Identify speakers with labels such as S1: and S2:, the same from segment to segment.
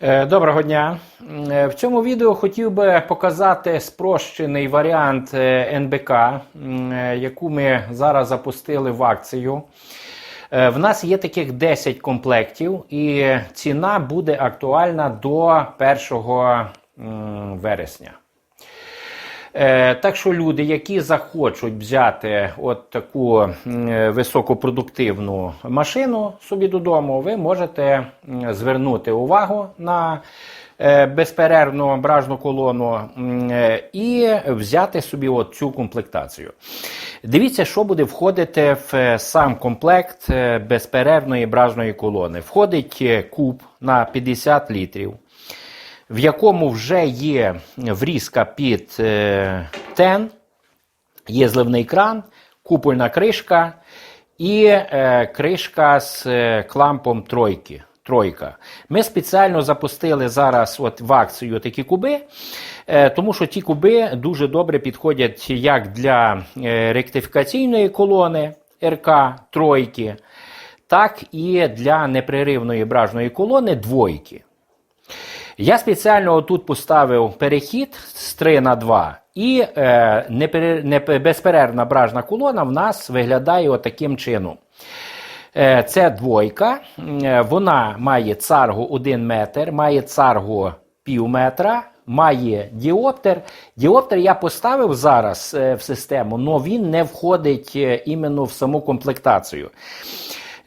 S1: Е, Доброго дня. Е, В цьому відео хотів би показати спрощений варіант е, НБК, яку ми зараз запустили в акцію. В нас є таких 10 комплектів, і ціна буде актуальна до 1 вересня. Е, Так що люди, які захочуть взяти от таку е, високопродуктивну машину собі додому, ви можете звернути увагу на е, безперервну бражну колону і взяти собі от цю комплектацію. Дивіться, що буде входити в сам комплект безперервної бражної колони. Входить куб на 50 літрів в якому вже є врізка під е, тен, є зливний кран, купольна кришка і е, кришка з е, клампом тройки. Тройка. Ми спеціально запустили зараз от в акцію такі куби, тому що ті куби дуже добре підходять як для ректифікаційної колони РК тройки, так і для непреривної бражної колони двойки. Я спеціально тут поставив перехід з 3 на 2, і е, непере- не- безперервна бражна колона в нас виглядає отаким чином. Е, це двойка, е, вона має царгу 1 метр, має царгу пів метра, має діоптер. Діоптер я поставив зараз е, в систему, але він не входить іменно в саму комплектацію.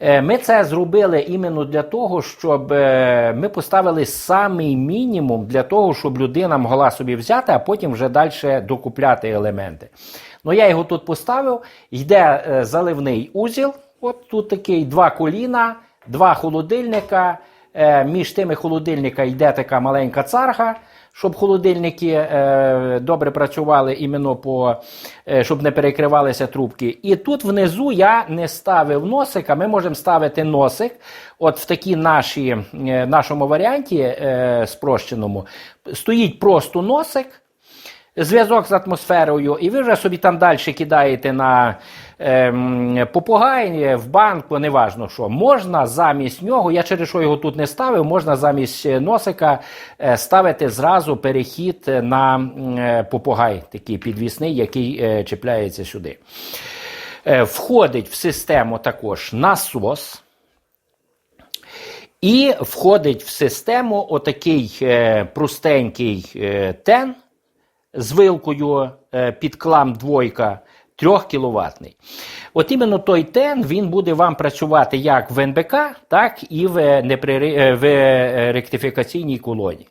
S1: Е, Ми це зробили іменно для того, щоб е, ми поставили самий мінімум для того, щоб людина могла собі взяти, а потім вже далі докупляти елементи. Ну, я його тут поставив. Йде е, заливний узіл. От тут такий два коліна, два холодильника. Між тими холодильника йде така маленька царга, щоб холодильники е, добре працювали іменно по, е, щоб не перекривалися трубки. І тут внизу я не ставив носика. Ми можемо ставити носик. От в такій нашій, е, нашому варіанті спрощеному стоїть просто носик зв'язок з атмосферою, і ви вже собі там далі кидаєте на ем, попугай, в банку, неважно що. Можна замість нього, я через що його тут не ставив, можна замість е, носика е, ставити зразу перехід на е, попугай, такий підвісний, який е, чіпляється сюди. Е, Входить в систему також насос. І входить в систему отакий е, простенький е, тен з вилкою е, під клам двойка 3 кВт. От іменно той тен він буде вам працювати як в НБК, так і в, непрери... е, в е, ректифікаційній колоні.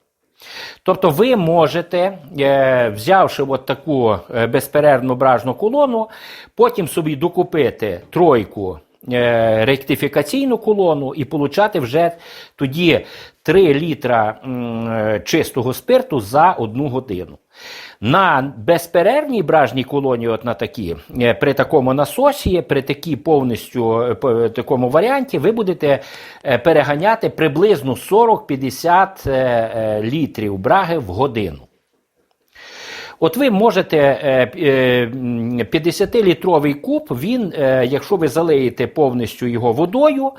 S1: Тобто ви можете, е, взявши от таку е, безперервну бражну колону, потім собі докупити тройку е, ректифікаційну колону і получати вже тоді 3 літра е, чистого спирту за одну годину. На безперервній бражній колоні, от на такі, е, при такому насосі, при такій повністю по- такому варіанті, ви будете переганяти приблизно 40-50 е, е, літрів браги в годину. От ви можете е, е, м, 50-літровий куб, він, е, якщо ви залиєте повністю його водою,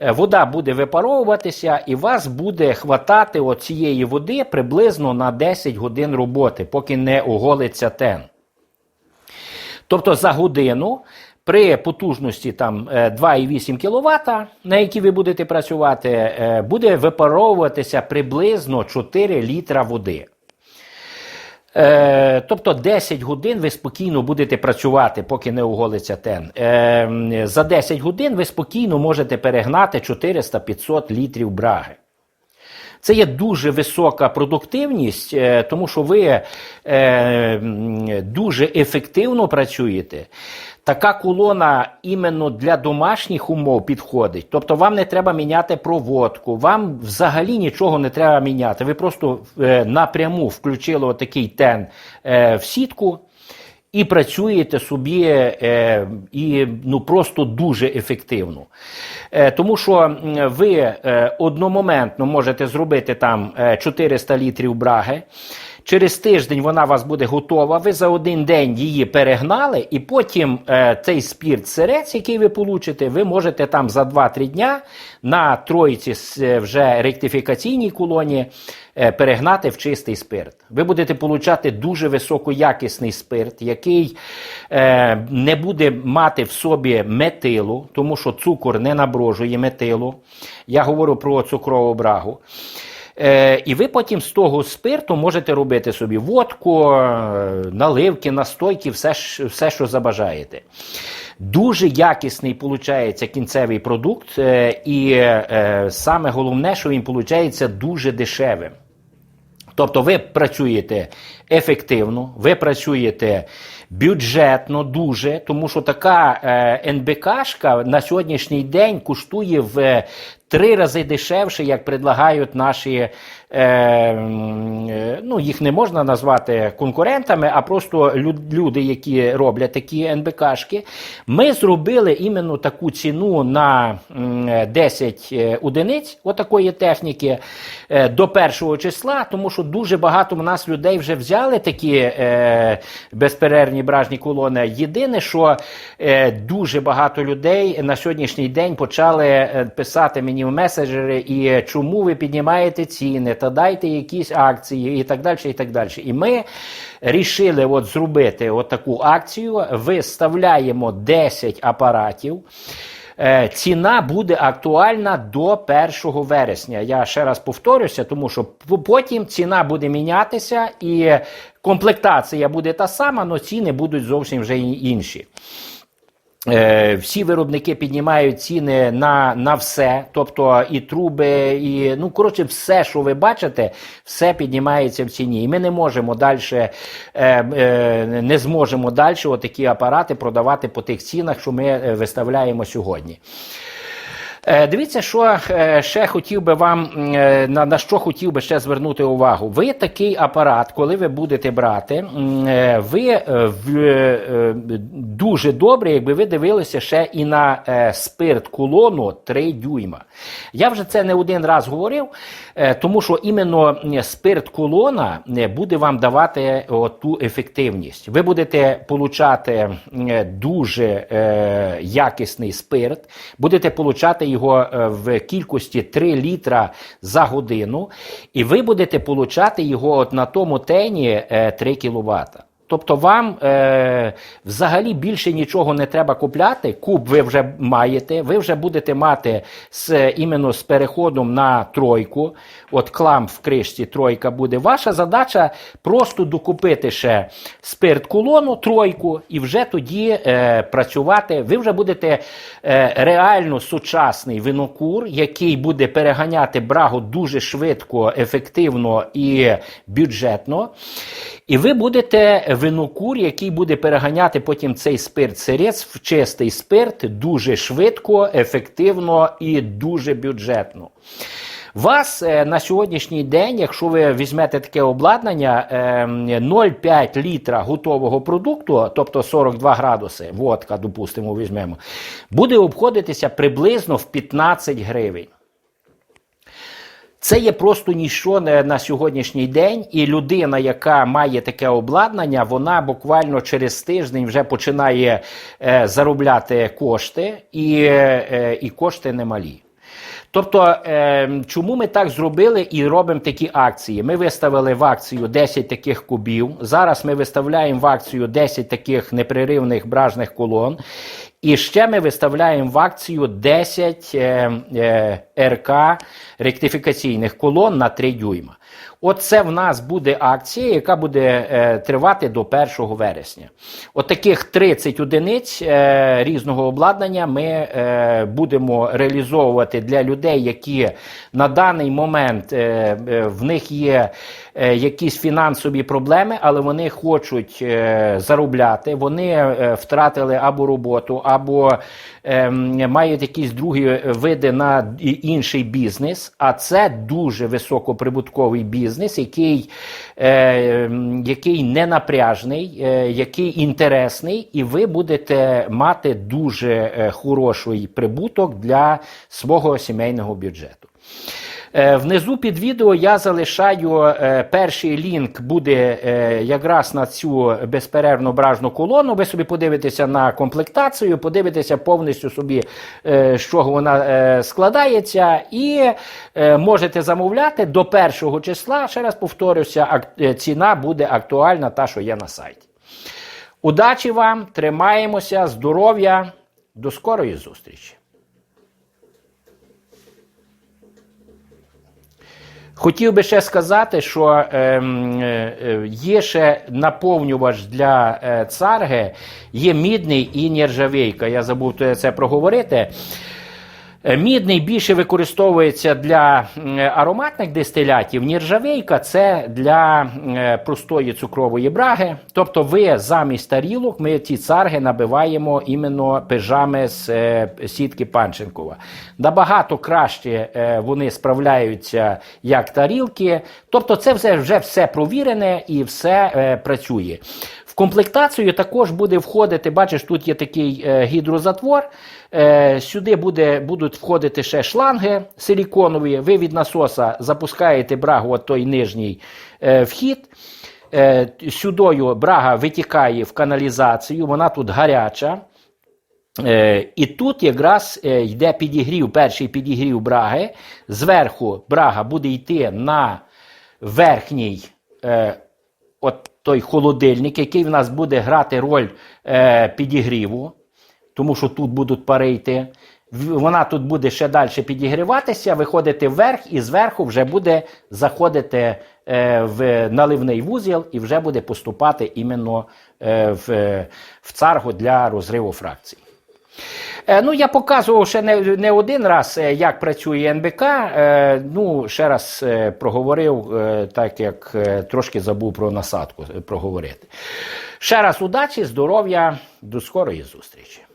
S1: е, вода буде випаровуватися і вас буде хватати цієї води приблизно на 10 годин роботи, поки не оголиться тен. Тобто за годину при потужності там е, 2,8 кВт, на якій ви будете працювати, е, буде випаровуватися приблизно 4 літра води. Е, тобто 10 годин ви спокійно будете працювати, поки не оголиться тен. Е, за 10 годин ви спокійно можете перегнати 400-500 літрів браги. Це є дуже висока продуктивність, е, тому що ви е, дуже ефективно працюєте. Така колона іменно для домашніх умов підходить. Тобто вам не треба міняти проводку, вам взагалі нічого не треба міняти. Ви просто е, напряму включили отакий тен е, в сітку. І працюєте собі е, і ну просто дуже ефективно. Е, тому що ви е, одномоментно можете зробити там е, 400 літрів браги. Через тиждень вона у вас буде готова. Ви за один день її перегнали, і потім е, цей спірт сирець, який ви получите, ви можете там за 2-3 дня на троїці е, вже ректифікаційній колонії е, перегнати в чистий спирт. Ви будете получати дуже високоякісний спирт, який е, не буде мати в собі метилу, тому що цукор не наброжує метилу. Я говорю про цукрову брагу. Е, і ви потім з того спирту можете робити собі водку, е, наливки, настойки, все, все що забажаєте. Дуже якісний виходить кінцевий продукт, е, і е, саме головне, що він виходить дуже дешевим. Тобто ви працюєте ефективно, ви працюєте бюджетно дуже, тому що така е, НБКшка на сьогоднішній день коштує в три рази дешевше, як предлагають наші, е, е, ну їх не можна назвати конкурентами, а просто лю- люди, які роблять такі НБКшки. Ми зробили іменно таку ціну на е, 10 е, одиниць отакої техніки е, до першого числа, тому що дуже багато в нас людей вже взяли такі е, безперервні бражні колони. Єдине, що е, дуже багато людей на сьогоднішній день почали е, писати мені в меседжери, і чому ви піднімаєте ціни, та дайте якісь акції і так далі. І так далі. І ми рішили от зробити от таку акцію. Виставляємо 10 апаратів. Е, Ціна буде актуальна до 1 вересня. Я ще раз повторюся, тому що потім ціна буде мінятися і комплектація буде та сама, але ціни будуть зовсім вже інші. Е, Всі виробники піднімають ціни на, на все, тобто і труби, і ну коротше, все, що ви бачите, все піднімається в ціні. І ми не можемо далі, е, е, не зможемо далі отакі апарати продавати по тих цінах, що ми е, виставляємо сьогодні. Е, Дивіться, що е, ще хотів би вам е, на, на що хотів би ще звернути увагу. Ви такий апарат, коли ви будете брати, ви дуже добре, якби ви дивилися ще і на спирт колону 3 дюйма. Я вже це не один раз говорив, тому що іменно спирт колона буде вам давати ту ефективність. Ви будете получати дуже якісний спирт, будете получати його е, в кількості 3 літра за годину, і ви будете получати його от на тому тені е, 3 кВт. Тобто вам е, взагалі більше нічого не треба купляти. Куб ви вже маєте, ви вже будете мати з іменно з переходом на тройку. От клам в кришці тройка буде. Ваша задача просто докупити ще спирт колону тройку і вже тоді е, працювати. Ви вже будете е, реально сучасний винокур, який буде переганяти брагу дуже швидко, ефективно і бюджетно. І ви будете винокур, який буде переганяти потім цей спирт сирець в чистий спирт дуже швидко, ефективно і дуже бюджетно. Вас е, на сьогоднішній день, якщо ви візьмете таке обладнання, е, 0,5 літра готового продукту, тобто 42 градуси, водка, допустимо, візьмемо, буде обходитися приблизно в 15 гривень. Це є просто ніщо на сьогоднішній день, і людина, яка має таке обладнання, вона буквально через тиждень вже починає е, заробляти кошти, і, е, і кошти немалі. Тобто, е, чому ми так зробили і робимо такі акції? Ми виставили в акцію 10 таких кубів. Зараз ми виставляємо в акцію 10 таких непреривних бражних колон. І ще ми виставляємо в акцію 10 е, е, РК ректифікаційних колон на 3 дюйма. Оце в нас буде акція, яка буде е, тривати до 1 вересня. От таких 30 одиниць е, різного обладнання ми е, будемо реалізовувати для людей, які на даний момент е, е, в них є е, якісь фінансові проблеми, але вони хочуть е, заробляти. Вони е, втратили або роботу, або е, мають якісь другі види на інший бізнес. А це дуже високоприбутковий бізнес, який, е, який не напряжний, е, який інтересний, і ви будете мати дуже е, хороший прибуток для свого сімейного бюджету. Е, Внизу під відео я залишаю е, перший лінк, буде е, якраз на цю безперервну бражну колону. Ви собі подивитеся на комплектацію, подивитеся повністю собі, з чого вона складається, і можете замовляти до першого числа. Ще раз повторюся, ціна буде актуальна, та, що є на сайті. Удачі вам, тримаємося, здоров'я, до скорої зустрічі. Хотів би ще сказати, що ем, е, е, є ще наповнювач для е, царги, є мідний і нержавійка. Я забув це проговорити. Е, Мідний більше використовується для ароматних дистилятів. Нержавейка це для е, простої цукрової браги. Тобто, ви замість тарілок ми ці царги набиваємо іменно пижами з е, сітки Панченкова. Набагато краще е, вони справляються як тарілки. Тобто, це все вже все провірене і все е, працює. Комплектацію також буде входити, бачиш, тут є такий е, гідрозатвор. Е, сюди буде, будуть входити ще шланги силіконові. Ви від насоса запускаєте брагу, от той нижній е, вхід. Е, сюдою брага витікає в каналізацію, вона тут гаряча. Е, і тут якраз е, йде підігрів, перший підігрів браги. Зверху брага буде йти на верхній е, от той холодильник, який в нас буде грати роль е, підігріву, тому що тут будуть пари йти. Вона тут буде ще далі підігріватися, виходити вверх, і зверху вже буде заходити е, в наливний вузіл і вже буде поступати іменно е, в, в царгу для розриву фракцій. Е, Ну, я показував ще не, не один раз, як працює НБК. Ну, ще раз проговорив, так як трошки забув про насадку проговорити. Ще раз удачі, здоров'я, до скорої зустрічі.